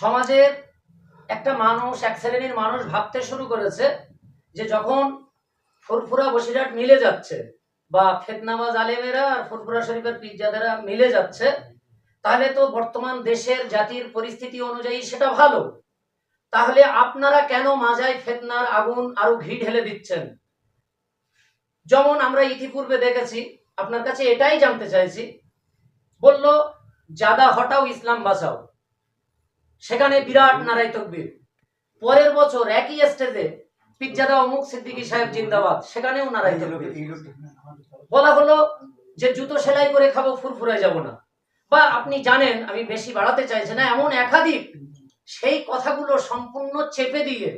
সমাজের একটা মানুষ, এক শ্রেণির মানুষ ভাবতে শুরু করেছে যে যখন ফুরফুরা বসিরহাট মিলে যাচ্ছে বা ফেতনাবাজ আলেমেরা আর ফুরফুরা শরীফের পিজ্জাদারা মিলে যাচ্ছে, তাহলে তো বর্তমান দেশের জাতির পরিস্থিতি অনুযায়ী সেটা ভালো। তাহলে আপনারা কেন মাজায় ফেতনার আগুন আরও ঘি ঢেলে দিচ্ছেন? যেমন আমরা ইতিপূর্বে দেখেছি, আপনার কাছে এটাই জানতে চাইছি। বলল, জাদা হটাও ইসলাম বাঁচাও। সেখানে বিরাট নারাই তকবীর। পরের বছর একই স্টেজে পিজ্জাদা অমুক সিদ্দিকী সাহেব জিন্দাবাদ সেখানেও নারাই তকবীর। বলা হলো যে জুতো সেলাই করে খাব ফুরফুরায় যাব না। বা আপনি জানেন আমি বেশি বাড়াতে চাইছি না এমন একাধিক সেই কথাগুলো সম্পূর্ণ চেপে দিয়ে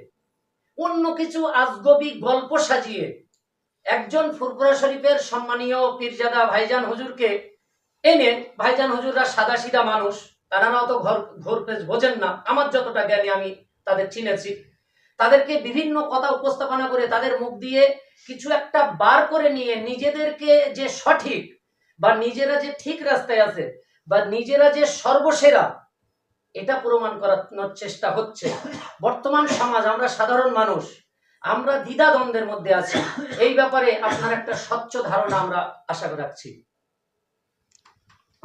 অন্য কিছু আজগবি গল্প সাজিয়ে একজন ফুরফুরা শরীফের সম্মানীয় পীরজাদা ভাইজান হুজুরকে এনে ভাইজান হুজুররা সাদা সিধা মানুষ তারা অত ঘর ঘোর বোঝেন না। আমার যতটা জ্ঞানী আমি তাদের চিনেছি। তাদেরকে বিভিন্ন কথা উপস্থাপনা করে তাদের মুখ দিয়ে কিছু একটা বার করে নিয়ে নিজেদেরকে যে সঠিক বা নিজেরা যে ঠিক রাস্তায় আছে বা নিজেরা যে সর্বসেরা, এটা প্রমাণ করানোর চেষ্টা হচ্ছে। বর্তমান সমাজ, আমরা সাধারণ মানুষ, আমরা দ্বিধা দ্বন্দ্বের মধ্যে আছি। এই ব্যাপারে আপনার একটা স্বচ্ছ ধারণা আমরা আশা রাখছি।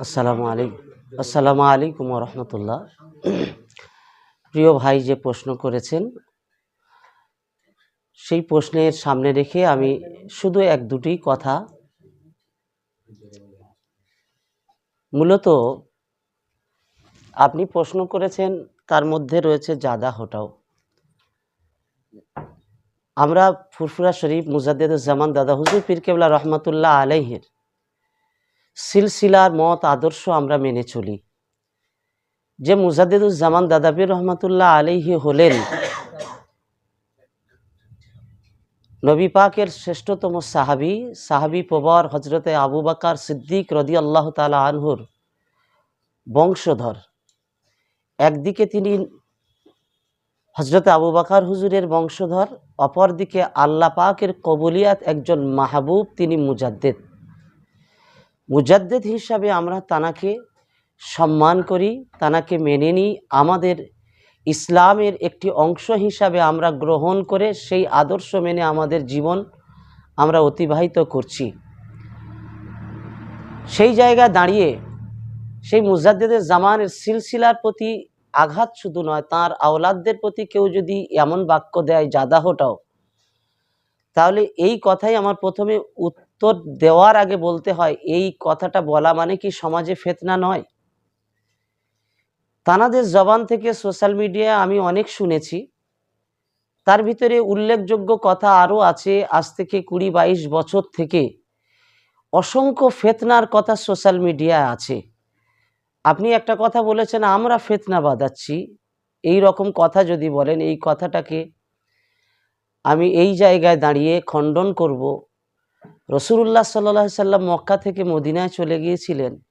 আসসালামু আলাইকুম। আসসালামু আলাইকুম রহমতুল্লাহ। প্রিয় ভাই যে প্রশ্ন করেছেন, সেই প্রশ্নের সামনে রেখে আমি শুধু এক দুটি কথা। মূলত আপনি প্রশ্ন করেছেন, তার মধ্যে রয়েছে জাদা হোটাও। আমরা ফুরফুরা শরীফ মুজাদ্দেদুজ্জামান দাদা হুজুর পীর কেবলা রহমতুল্লাহ আলাইহের সিলসিলার মত আদর্শ আমরা মেনে চলি। যে মুজাদ্দিদুজ্জামান দাদাবির রহমতুল্লাহ আলিহি হলেন, নবী পাকের শ্রেষ্ঠতম সাহাবি সাহাবি প্রবর হজরতে আবু বাকার সিদ্দিক রদি আল্লাহ তালা আনহুর বংশধর। একদিকে তিনি হজরতে আবু বাকার হুজুরের বংশধর, অপরদিকে আল্লাহ পাকের কবুলিয়াত একজন মাহবুব, তিনি মুজাদ্দেদ। মুজাদ্দেদ হিসাবে আমরা তানাকে সম্মান করি, তানাকে মেনে নিই। আমাদের ইসলামের একটি অংশ হিসাবে আমরা গ্রহণ করে সেই আদর্শ মেনে আমাদের জীবন আমরা অতিবাহিত করছি। সেই জায়গায় দাঁড়িয়ে সেই মুজাদ্দেদের জামানের সিলসিলার প্রতি আঘাত শুধু নয়, তার আওলাদদের প্রতি কেউ যদি এমন বাক্য দেয়, জাদাহটাও, তাহলে এই কথাই আমার প্রথমে উত্তর দেওয়ার আগে বলতে হয়, এই কথাটা বলা মানে কি সমাজে ফেতনা নয়? তানাদের জবান থেকে সোশ্যাল মিডিয়া আমি অনেক শুনেছি। তার ভিতরে উল্লেখযোগ্য কথা আরও আছে, আজ থেকে কুড়ি বাইশ বছর থেকে অসংখ্য ফেতনার কথা সোশ্যাল মিডিয়ায় আছে। আপনি একটা কথা বলেছেন, আমরা ফেতনা বাঁধাচ্ছি। এই রকম কথা যদি বলেন, এই কথাটাকে আমি এই জায়গায় দাঁড়িয়ে খণ্ডন করব। রসুল্লাহ সাল্লাহ সাল্লাম মক্কা থেকে মদিনায় চলে গিয়েছিলেন।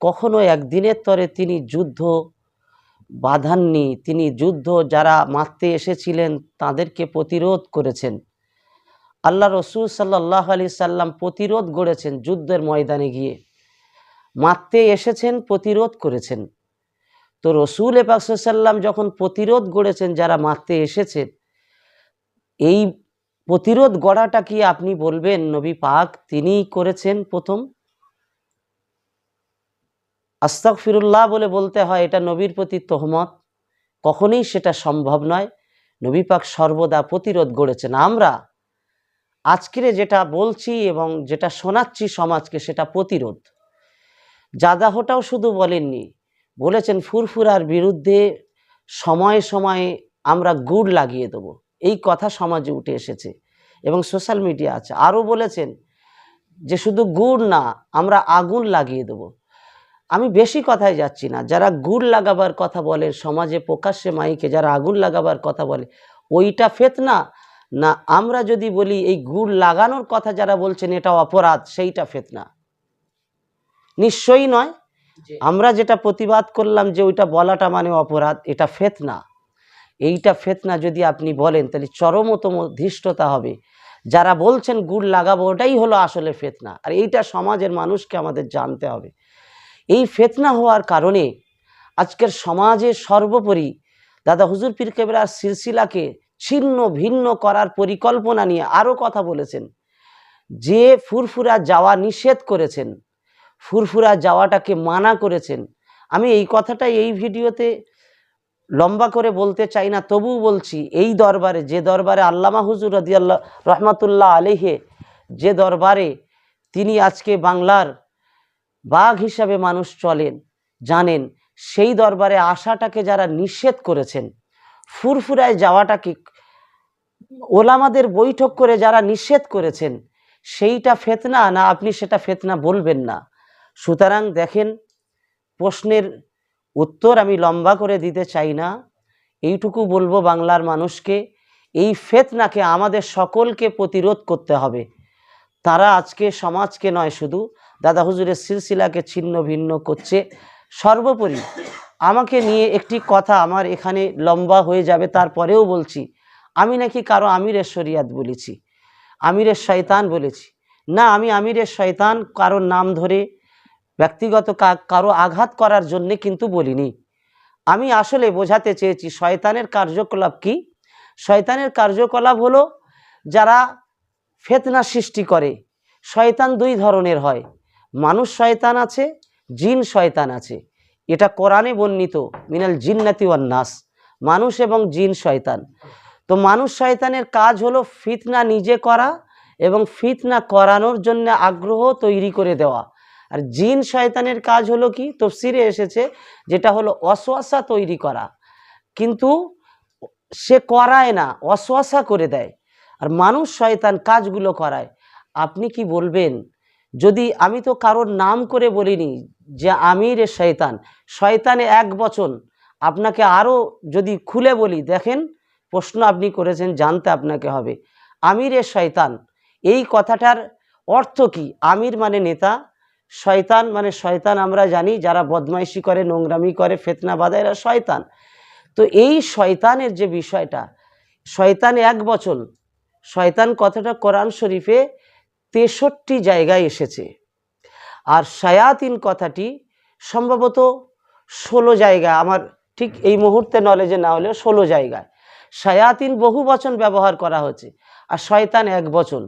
কখনো একদিনের তরে তিনি যুদ্ধ বাধাননি। তিনি যুদ্ধ যারা মারতে এসেছিলেন তাদেরকে প্রতিরোধ করেছেন। আল্লাহ রসুল সাল্লাহ আলি সাল্লাম প্রতিরোধ গড়েছেন যুদ্ধের ময়দানে গিয়ে। মারতে এসেছেন, প্রতিরোধ করেছেন। তো রসুল এপাকসাল্লাম যখন প্রতিরোধ গড়েছেন যারা মারতে এসেছেন, এই প্রতিরোধ গড়াটা কি আপনি বলবেন, নবী পাক? তিনিই করেছেন প্রথম? আস্তাক ফিরুল্লাহ বলে বলতে হয়, এটা নবীর প্রতি তহমত। কখনোই সেটা সম্ভব নয়। নবী পাক সর্বদা প্রতিরোধ গড়েছেন। আমরা আজকের যেটা বলছি এবং যেটা শোনাচ্ছি সমাজকে, সেটা প্রতিরোধ। জাদাহটাও শুধু বলেননি, বলেছেন, ফুরফুরার বিরুদ্ধে সময়ে সময়ে আমরা গুড় লাগিয়ে দেবো। এই কথা সমাজে উঠে এসেছে। এবং সোশ্যাল মিডিয়া আছে। আরও বলেছেন যে শুধু গুড় না আমরা আগুন লাগিয়ে দেবো। আমি বেশি কথায় যাচ্ছি না। যারা গুড় লাগাবার কথা বলে সমাজে প্রকাশ্যে মাইকে যারা আগুন লাগাবার কথা বলে ওইটা ফেতনা? না আমরা যদি বলি এই গুড় লাগানোর কথা যারা বলছেন এটা অপরাধ সেইটা ফেতনা। নিশ্চয়ই নয়। আমরা যেটা প্রতিবাদ করলাম যে ওইটা বলাটা মানে অপরাধ এটা ফেতনা। এইটা ফেতনা যদি আপনি বলেন, তাহলে চরমতম ধৃষ্টতা হবে। যারা বলছেন গুড় লাগাবো, ওটাই হলো আসলে ফেতনা। আর এইটা সমাজের মানুষকে আমাদের জানতে হবে। এই ফেতনা হওয়ার কারণে আজকের সমাজে সর্বোপরি দাদা হুজুর পীর কেবরার সিলসিলাকে ছিন্ন ভিন্ন করার পরিকল্পনা নিয়ে আরও কথা বলেছেন। যে ফুরফুরা যাওয়া নিষেধ করেছেন, ফুরফুরা যাওয়াটাকে মানা করেছেন। আমি এই কথাটা এই ভিডিওতে লম্বা করে বলতে চাই না তবু বলছি, এই দরবারে, যে দরবারে আল্লামা হুজুর রদিয়াল্লাহ, রহমতুল্লাহ আলিহে যে দরবারে তিনি আজকে বাংলার বাঘ হিসাবে মানুষ চলেন, জানেন, সেই দরবারে আসাটাকে যারা নিষেধ করেছেন, ফুরফুরায় যাওয়াটাকে, ওলামাদের বৈঠক করে যারা নিষেধ করেছেন, সেইটা ফেতনা না, আপনি সেটা ফেতনা বলবেন না। সুতরাং দেখেন, প্রশ্নের উত্তর আমি লম্বা করে দিতে চাই না। এইটুকু বলব বাংলার মানুষকে, এই ফেতনাকে আমাদের সকলকে প্রতিরোধ করতে হবে। তারা আজকে সমাজকে নয় শুধু, দাদা হুজুরের সিলসিলাকে ছিন্ন ভিন্ন করছে। সর্বোপরি আমাকে নিয়ে একটি কথা আমার এখানে লম্বা হয়ে যাবে, তারপরেও বলছি, আমি নাকি কারও আমিরের শরিয়াত বলেছি, আমিরের শয়তান বলেছি। না, আমি আমিরের শয়তান কারোর নাম ধরে ব্যক্তিগত কারও আঘাত করার জন্যে কিন্তু বলিনি। আমি আসলে বোঝাতে চেয়েছি, শয়তানের কার্যকলাপ কি? শয়তানের কার্যকলাপ হলো যারা ফেতনা সৃষ্টি করে। শয়তান দুই ধরনের হয়। মানুষ শয়তান আছে, জিন শয়তান আছে। এটা কোরআনে বর্ণিত, মিনাল জিন্নাতি নাস। মানুষ এবং জিন শয়তান। তো মানুষ শয়তানের কাজ হলো ফিতনা নিজে করা এবং ফিতনা করানোর জন্য আগ্রহ তৈরি করে দেওয়া। আর জিন শয়তানের কাজ হলো কি? তফসিরে এসেছে যেটা হলো অশ্বাসা তৈরি করা। কিন্তু সে করায় না অশ্বাসা করে দেয়। আর মানুষ শয়তান কাজগুলো করায়। আপনি কি বলবেন? যদি আমি তো কারোর নাম করে বলিনি যে আমির এ শয়তান, শয়তানে এক বচন, আপনাকে আরও যদি খুলে বলি, দেখেন, প্রশ্ন আপনি করেছেন, জানতে আপনাকে হবে। আমির এ শয়তান, এই কথাটার অর্থ কি? আমির মানে নেতা শয়তান মানে শয়তান আমরা জানি, যারা বদমাইশি করে, নোংরামি করে, ফেতনা বাঁধায়, এরা শয়তান। তো এই শয়তানের যে বিষয়টা, শয়তান এক বচন, শয়তান কথাটা কোরআন শরীফে তেষট্টি জায়গায় এসেছে। আর শায়াতিন কথাটি সম্ভবত ষোলো জায়গা, আমার ঠিক এই মুহূর্তে নলেজে না হলেও ষোলো জায়গায়। শায়াতিন বহু বচন ব্যবহার করা হচ্ছে আর শয়তান এক বচন।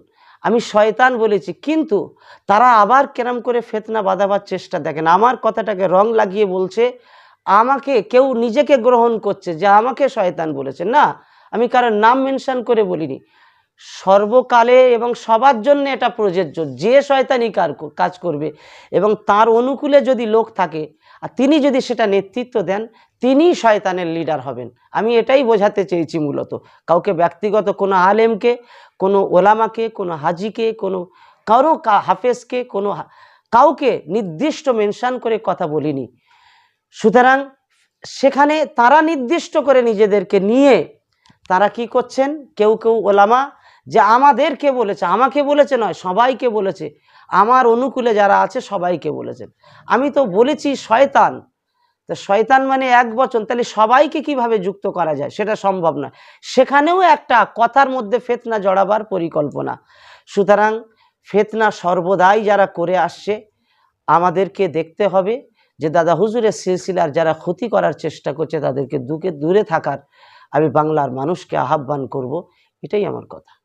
আমি শয়তান বলেছি, কিন্তু তারা আবার কেরাম করে ফেতনা বাঁধাবার চেষ্টা দেখেন। আমার কথাটাকে রং লাগিয়ে বলছে, আমাকে কেউ নিজেকে গ্রহণ করছে যে আমাকে শয়তান বলেছে। না, আমি কারোর নাম মেনশন করে বলিনি। সর্বকালে এবং সবার জন্য এটা প্রযোজ্য, যে শয়তানি কার কাজ করবে এবং তার অনুকূলে যদি লোক থাকে, আর তিনি যদি সেটা নেতৃত্ব দেন তিনি শয়তানের লিডার হবেন। আমি এটাই বোঝাতে চেয়েছি মূলত। কাউকে ব্যক্তিগত কোনো আলেমকে, কোনো ওলামাকে, কোনো হাজিকে, কোনো কারও হাফেজকে, কোনো কাউকে নির্দিষ্ট মেনশান করে কথা বলিনি। সুতরাং সেখানে তারা নির্দিষ্ট করে নিজেদেরকে নিয়ে তারা কি করছেন? কেউ কেউ ওলামা যে আমাদেরকে বলেছে, আমাকে বলেছে নয়, সবাইকে বলেছে। আমার অনুকূলে যারা আছে সবাইকে বলেছেন। আমি তো বলেছি শয়তান তো শয়তান মানে এক বচন, তাহলে সবাইকে কীভাবে যুক্ত করা যায়? সেটা সম্ভব নয়। সেখানেও একটা কথার মধ্যে ফেতনা জড়াবার পরিকল্পনা। সুতরাং ফেতনা সর্বদাই যারা করে আসছে, আমাদেরকে দেখতে হবে যে দাদা হুজুরের সিলসিলার যারা ক্ষতি করার চেষ্টা করছে, তাদেরকে দুকে দূরে থাকার আমি বাংলার মানুষকে আহ্বান করব। এটাই আমার কথা।